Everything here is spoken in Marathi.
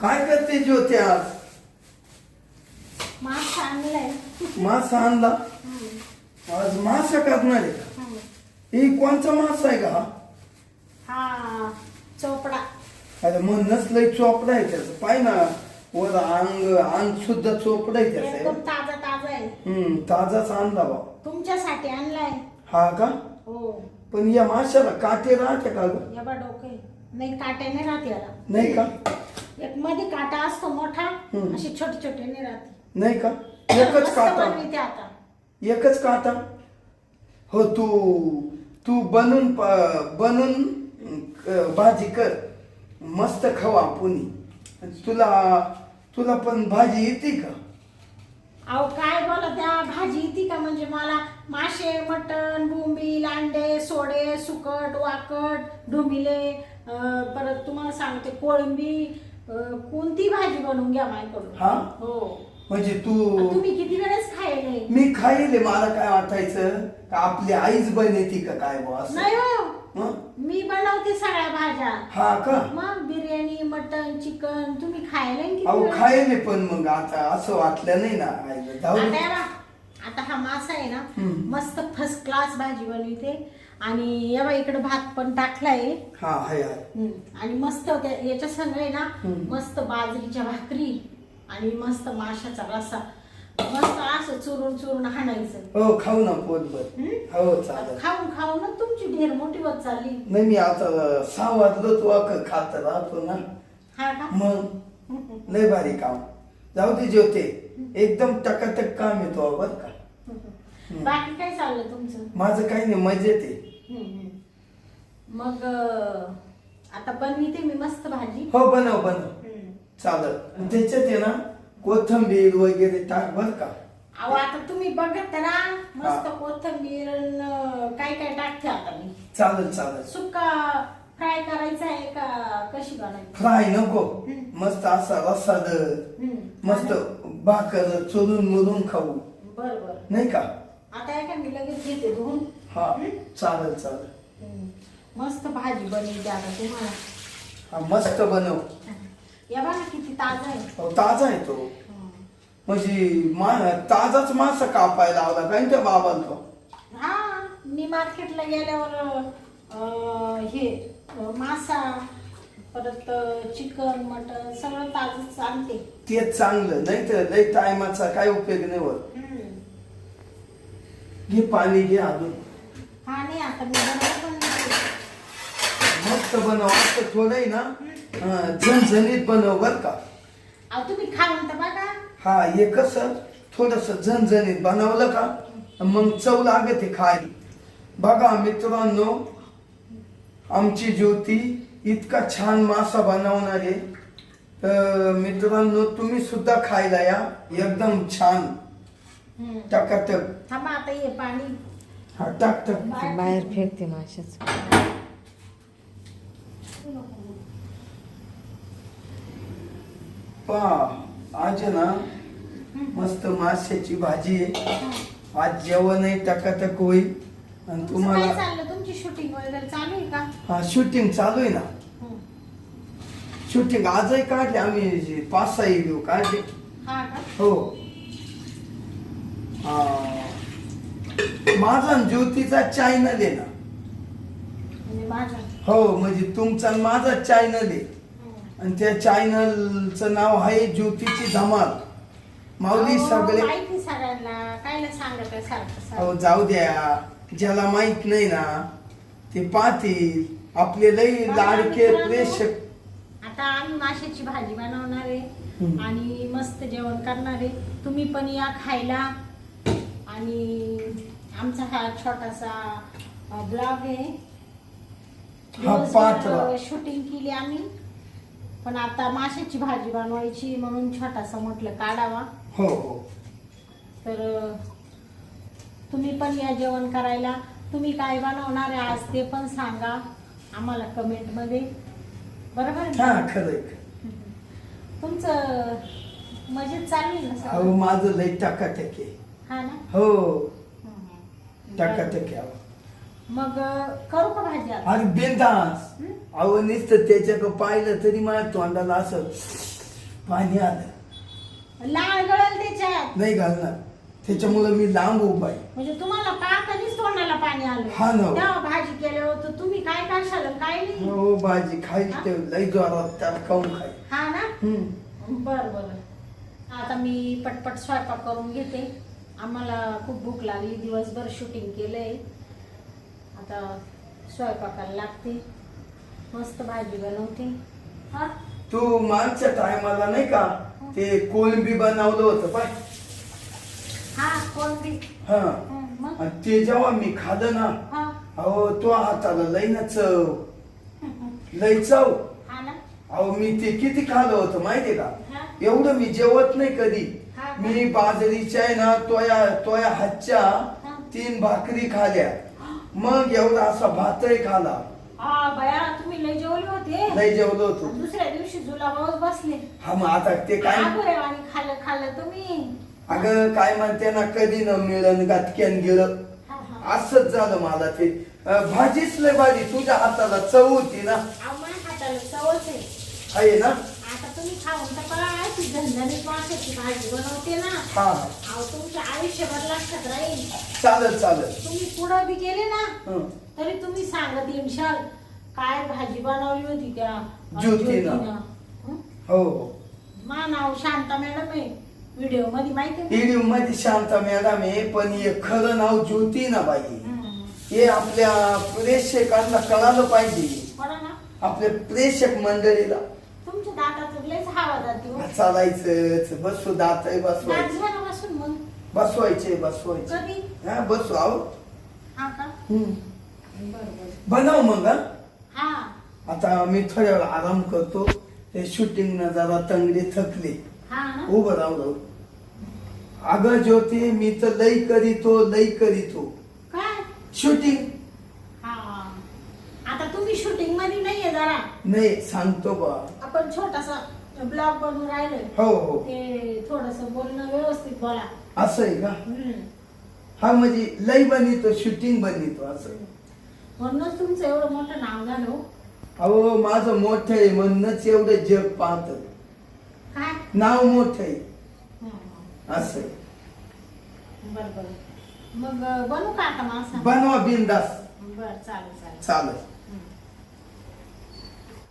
काय करते ज्योती आज? मास्क आणलंय. मासा आणला? आज मासा करणार आहे का. ही कोणचा मासा आहे का? हा? चोपडा. अरे म्हणूनच लय चोपडा आहे त्याचं. पाय ना वर अंग अंग सुद्धा चोपडा आहे त्याचं. ताजा ताजा आहे. हम्म ताजाच आणला बा. तुमच्यासाठी आणलाय. हा का? हो. पण या माशाला काटे राहते का ग? या बा डोके नाही काटे नाही राहते याला. नाही का? एक मध्ये काटा असतो मोठा हम्म. अशी छोटे छोटे नाही राहते. नाही का? एकच मस्त काटा. बनविते आता. एकच काटा? हो तू तू बनून प- बनून अं, भाजी कर. मस्त खावा पुनी. तुला तुला पण भाजी येते का? अहो काय बोला त्या भाजी येते का? म्हणजे मला मासे मटण बोंबील अंडे सोडे सुकट वाकट ढोमिले अं, परत तुम्हाला सांगते कोळंबी कोणती भाजी बनवून घ्या माझ्याकडून हा? हो म्हणजे तू तुम्ही किती वेळेस खायले मी खाईले मला काय वाटायचं का आपली आईच बनवती का काय बुवा असं नाही हो? मी बनवते सगळ्या भाज्या हा का मग बिर्याणी मटण चिकन तुम्ही खायला किती अहो वेळेस? खायले पण मग आता असं वाटलं नाही ना आईला जाऊ आता. हे आता हा मासा आहे ना हम्म. मस्त फर्स्ट क्लास भाजी बनविते आणि या बा इकडे भात पण टाकलाय. हा हाय हाय. हम्म. आणि मस्त त्या- याच्या संग आहे ना हम्म. मस्त बाजरीच्या भाकरी आणि मस्त माशाचा रस्सा मस्त असं चुरून चुरून हाणायचं हो खाऊ ना पोटभर हम्म? हो चालेल. खाऊन खाऊन ना तुमची ढेर मोठी होत चालली. नाही मी आता सहा वाजलो तू खात राहतो ना. हा का? मग? लय भारी काम. जाऊ दे ज्योते. एकदम टकाटक काम येतो बर का? बाकी काय चाललं तुमचं? माझं काही नाही मजेत आहे. हम्म. मग अं, आता बनविते मी मस्त भाजी. हो बनव बनव. हम्म. चालत त्याच्यात आहे ना कोथंबीर वगैरे टाक बर का? अहो आता तुम्ही बघत राहा. मस्त हा. कोथंबीर अन, अं, काय काय टाकते आता मी. चालेल चालेल. सुक्का फ्राय करायचा आहे का? कशी बनायची? फ्राय नको. हम्म. मस्त असा रस्सा दर हम्म. मस्त भाकर चुरून मुरून खाऊ. बर बर. नाही का? आता आहे का मी लगेच घेते धुवून. हा चालेल चालेल. हम्म. मस्त भाजी बनवते आता तुम्हाला हा मस्त बनव. या बघा किती ताजा आहे. हो, ताजा आहे तो. हम्म. म्हणजे मा ताजाच मासा कापायला लावला काय त्या बाबाला तो? हा मी मार्केटला गेल्यावर अं, हे अं, मासा परत चिकन मटन सगळं ताजंच आणते. तेच चांगलं. नाही तर लय टायमाचा काय उपयोग नाही होत. हम्म. घे पाणी घे अजून. हा नाही आता मी बनवलं पण नाही. मस्त बनव असं थोडं आहे ना? अं, झणझणीत बनव बर का. अहो तुम्ही खाऊन तर बघा. हा हे कसं? थोडस झणझणीत बनवलं का मग चव लागते खाय बघा मित्रांनो आमची ज्योती इतका छान मासा बनवणार आहे. तर मित्रांनो तुम्ही सुद्धा खायला या. एकदम छान. टकाटक थांबा आता ये पाणी हा टाक टाक बाहेर फेकते माशाच पा आज ना मस्त माश्याची भाजी आहे. आज जेवण आहे टकाटक होईल आणि तुमचं काय तुम्हाला चाललं? तुमची शूटिंग वगैरे चालू आहे का? हा शूटिंग चालू आहे ना. शूटिंग आजही काढले आम्ही जे पाच सहा व्हिडिओ काढले. हा का? हो हा. माझा ज्योतीचा चॅनल आहे ना म्हणजे माझा? हो म्हणजे तुमचा आणि माझा चॅनल आहे हम्म. आणि त्या चॅनलचं नाव आहे ज्योतीची धमाल. माऊली अहो, सगळे माहिती सगळ्यांना कायला सांगत आहे सारखं अहो सारखं जाऊ द्या. ज्याला माहीत नाही ना ते पाहतील. आपले लई लाडके प्रेक्षक आता आम्ही माशाची भाजी बनवणार आहे हम्म. आणि मस्त जेवण करणार आहे. तुम्ही पण या खायला. आणि आमचा हा छोटासा ब्लॉग आहे. शूटिंग केली आम्ही. पण आता माशाची भाजी बनवायची म्हणून छोटासा म्हटलं काढावा. हो हो. तर तुम्ही पण या जेवण करायला. तुम्ही काय बनवणार आहे आज ते पण सांगा आम्हाला कमेंटमध्ये. बरोबर? हा ना? खरंय तुमचं मजेत चालेल ना? माझं लई टकाटक हा ना? हो. हम्म. आहे अहो. मग अं, करू का भाजी आता? अरे बिंदास हं? अहो नुसतं त्याच्याकडं पाहिलं तरी माझ्या तोंडाला असं पाणी आलं. लाळ गळल त्याच्यात. नाही घालणार. त्याच्यामुळं मी लांब उभा आहे. म्हणजे तुम्हाला पाहतानीच तोंडाला पाणी आलं? हा ना. तेव्हा भाजी केल्यावर तर तुम्ही काय करशाल आणि काय नाही. हो भाजी खायची ते लई जोरात त्याला खाऊन खाय. हा ना? हम्म. बर बर. आता मी पटपट स्वयंपाक करून घेते. आम्हाला खूप भूक लागली दिवसभर शूटिंग केलंय. आता स्वयंपाकाला लागते. मस्त भाजी बनवते. हा? तू मागच्या टायमाला नाही का ते कोळंबी बनवलं होतं पाय. हा कोण बी हा मग? आणि ते जेव्हा मी खाल्लं ना हा. अहो तो हाताला लई ना चव. लई चव. हा ना? अहो मी ते किती खाल्लं होतं माहितीये का? हा. एवढं मी जेवत नाही कधी? मी बाजरीच्या आहे ना तोया तोया हातच्या. तीन भाकरी खाल्या. मग एवढा असा भातही खाला. हा बया तुम्ही लय जेवले होते. नाही जेवलो होतो. दुसऱ्या दिवशी जुलाबावर बसले. हा मग आता ते काय? आणि खाल्लं खाल्लं तुम्ही. अगं काय म्हणते ना कधी न मिळन गातक्यान गेलं. असंच झालं मला ते. भाजीच लय भाजी तुझ्या हाताला चव होती ना. हाताला चवच आहे. आहे ना? आता तुम्ही खाऊन तर झणझणीत माशाची भाजी बनवते ना. हा. अहो तुमच्या आयुष्यभर लक्षात राहील. तुम्ही पुढं बी गेले ना हं. तरी तुम्ही सांगत येशाल काय भाजी बनवली होती त्या? अं, ज्योतीनं. हं? हो. मा नाव शांता मॅडम आहे. व्हिडिओमध्ये माहिती आहे ईडी मध्ये शांता मॅडम आहे पण हे खरं नाव ज्योती ना बाई. हं. हे आपल्या प्रेक्षकांना कळालं पाहिजे. ना आपल्या प्रेक्षक मंडळीला. लयच हवा जाते हो. चालायचं बसू दात दात बसवायचं बसून मग? बसवायचे बसवायचे. कधी? हा बसू आहो. हा का? हम्म. बरोबर. बनव मग हा. हा. आता मी थोड्या वेळ आराम करतो. ते शूटिंग न जरा तंगडी थकली. हा ना? उभं राहू राहू. अगं ज्योती मी तर लई करीतो लई करीतो. काय? शूटिंग हा. आता तुम्ही शूटिंगमध्ये नाहीये जरा. नाही सांगतो बा. आपण छोटासा ब्लॉग बनवून राहिलोय हो हो. ते थोडस बोलणं व्यवस्थित बोला. असं आहे का? हम्म. हा म्हणजे लई बनितो शूटिंग बनितो असं. म्हणूनच तुमचं एवढं मोठं नाव झालं हो. अहो माझं मोठं आहे म्हणूनच एवढं जग पाहत. काय? नाव मोठं आहे. हं. असं आहे. बरं बरं. मग अं, बनवू का आता मासा? बनवा बिंदास. बरं चालेल चालेल. चालेल.